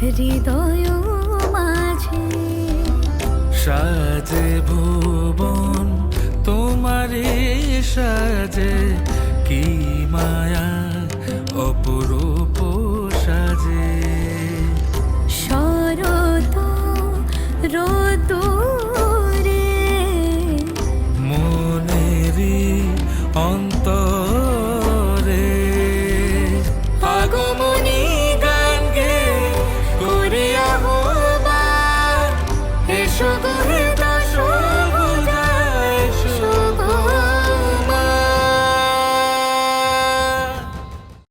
হৃদয় মাঝে। সাজে ভুবন তোমারে সাজে কি মায়া অপরূপ সাজে। শরত মনেরি অন্তর 说过。